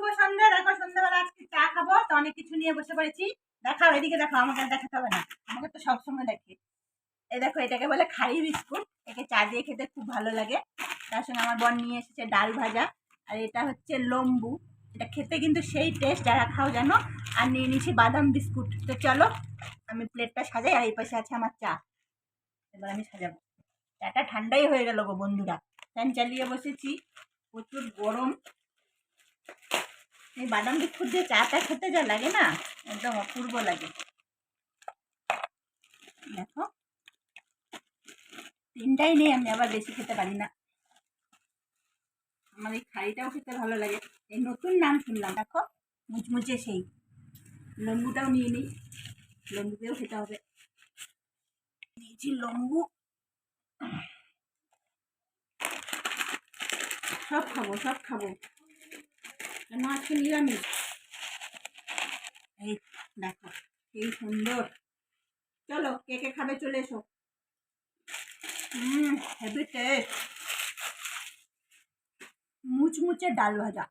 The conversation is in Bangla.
শুভ সন্ধ্যা। দেখো, সন্ধ্যাবেলা আজকে চা খাব, তো অনেক কিছু নিয়ে বসে পড়েছি। দেখাও, এদিকে দেখো, আমাকে দেখাতে হবে না। আমাকে তো সবসময় দেখে। এই দেখো, এটাকে বলে খাই বিস্কুট। একে চা দিয়ে খেতে খুব ভালো লাগে। তার সঙ্গে আমার বোন নিয়ে এসেছে ডাল ভাজা। আর এটা হচ্ছে লম্বু। এটা খেতে কিন্তু সেই টেস্ট যারা খাও জানো? আর নিয়ে নিয়েছি বাদাম বিস্কুট। তো চলো, আমি প্লেটটা সাজাই, আর এই পাশে আছে আমার চা। এবার আমি সাজাবো। চাটা ঠান্ডাই হয়ে গেল গো বন্ধুরা। ফ্যান চালিয়ে বসেছি। প্রচুর গরম। এই বাদাম বিস্কুট দিয়ে চাটা খেতে যা লাগে না, একদম অপূর্ব লাগে। দেখো। তিনটাই নেই, আমি আবার বেশি খেতে পারি না। আমার এই খাড়িটাও খেতে ভালো লাগে। এই নতুন নাম শুনলাম, দেখো, মুচমুচে সেই। লম্বুটাও নিয়ে নিই, লম্বুকেও খেতে হবে। নিয়েছি লম্বু। সব খাব সব খাব। কেন আজকে নিরামিষ। এই দেখো, কি সুন্দর। চলো, কে কে খাবে চলে এসো। হুম হেভি টেস্ট মুচমুচে ডাল ভাজা।